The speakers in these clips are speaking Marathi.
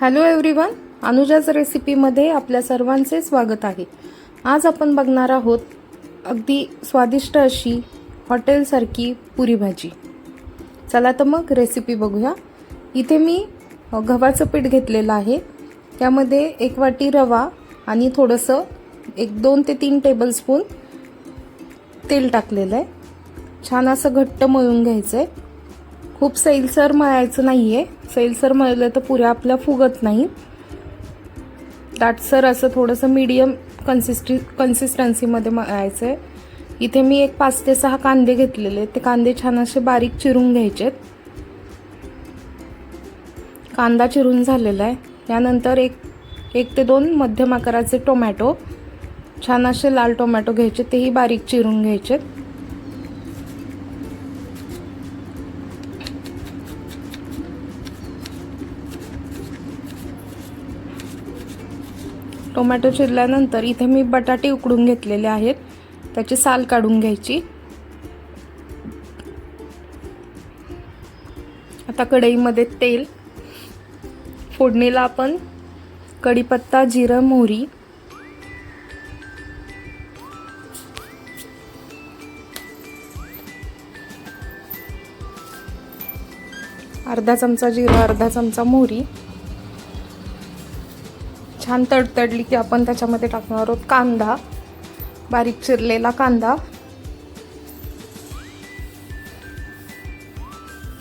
हॅलो एव्हरीवन अनुजाच रेसिपीमध्ये आपल्या सर्वांचे स्वागत आहे. आज आपण बघणार आहोत अगदी स्वादिष्ट अशी हॉटेलसारखी पुरी भाजी. चला तर मग रेसिपी बघूया. इथे मी गव्हाचं पीठ घेतलेलं आहे. त्यामध्ये एक वाटी रवा आणि थोडंसं एक दोन ते तीन टेबलस्पून तेल टाकलेलं आहे. छान असं घट्ट मळून घ्यायचं आहे खूप सैलसर मळायचं नाही आहे सैलसर मळलं तर पुऱ्या आपल्या फुगत नाही. दाटसर असं थोडंसं मीडियम कन्सिस्टी कन्सिस्टन्सीमध्ये मळायचं आहे इथे मी एक पाच ते सहा कांदे घेतलेले ते कांदे छान असे बारीक चिरून घ्यायचेत. कांदा चिरून झालेला आहे. यानंतर एक एक ते दोन मध्यम आकाराचे टोमॅटो. छान असे लाल टोमॅटो घ्यायचे. तेही बारीक चिरून घ्यायचेत. टोमॅटो चिरल्यानंतर इथे मी बटाटे उकडून घेतलेले आहेत. त्याची साल काढून घ्यायची. आता कढईमध्ये तेल. फोडणीला आपण कढीपत्ता जिरं मोहरी. अर्धा चमचा जिरं अर्धा चमचा मोहरी. छान तडतडली की आपण त्याच्यामध्ये टाकणार आहोत कांदा. बारीक चिरलेला कांदा.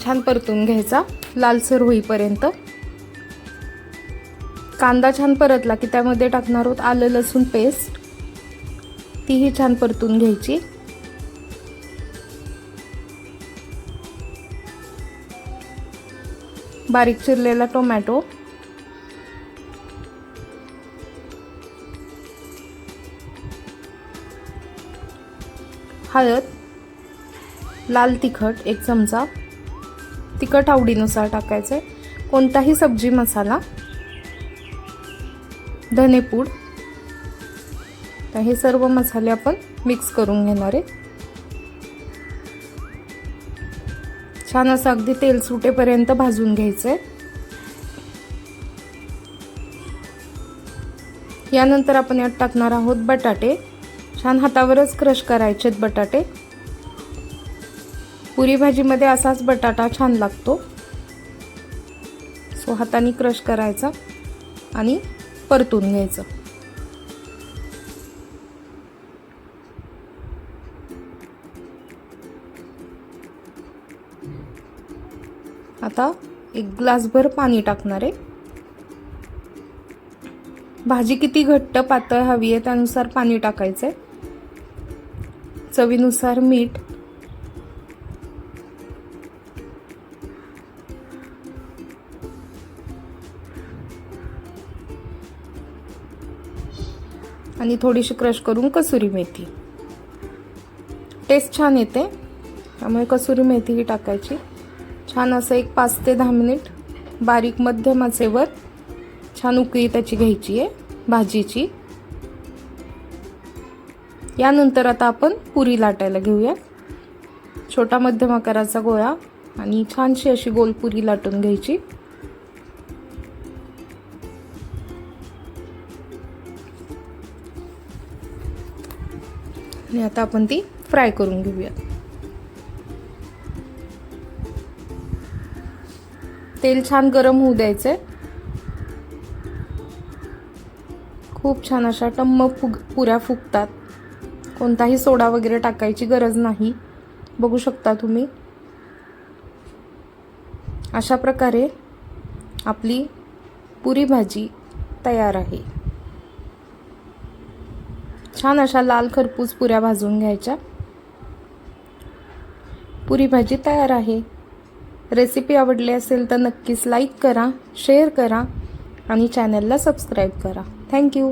छान परतून घ्यायचा. लालसर होईपर्यंत. कांदा छान परतला की त्यामध्ये टाकणार आहोत आलं लसूण पेस्ट. तीही छान परतून घ्यायची. बारीक चिरलेला टोमॅटो. हळद लाल तिखट एक चमचा तिखट आवडीनुसार टाकायचं. आहे कोणताही सब्जी मसाला धनेपूड तर हे सर्व मसाले आपण मिक्स करून घेणार आहे. छान असं अगदी तेल सुटेपर्यंत भाजून घ्यायचं आहे यानंतर आपण यात टाकणार आहोत बटाटे. छान हातावरच क्रश करायचेत बटाटे. पुरी भाजीमध्ये असाच बटाटा छान लागतो. सो हाताने क्रश करायचा आणि परतून घ्यायचं. आता एक ग्लासभर पाणी टाकणार आहे. भाजी किती घट्ट पातळ हवी आहे त्यानुसार पाणी टाकायचं आहे चवीनुसार मीठ. आणि थोडीशी क्रश करून कसुरी मेथी. टेस्ट छान येते. त्यामुळे कसुरी मेथी ही टाकायची. छान असं एक पाच ते दहा मिनिट बारीक मध्यम आचेवर छान उकळी त्याची घ्यायची आहे भाजीची. यानंतर आता आपण पुरी लाटायला घेऊया. छोटा मध्यम आकाराचा गोळा आणि छानशी अशी गोल पुरी लाटून घ्यायची. आणि आता आपण ती फ्राय करून घेऊया. तेल छान गरम होऊ द्यायचंय. खूप छान अशा टम्म फुग पुऱ्या फुगतात. कोणताही सोडा वगैरे टाकायची गरज नाही. बघू शकता तुम्ही. अशा प्रकारे आपली पुरी भाजी तयार आहे. छान अशा लाल खरपूस पुऱ्या भाजून घ्यायच्या. पुरी भाजी तयार आहे. रेसिपी आवडली असेल तर नक्कीच लाईक करा शेअर करा आणि चॅनलला सबस्क्राईब करा. थँक्यू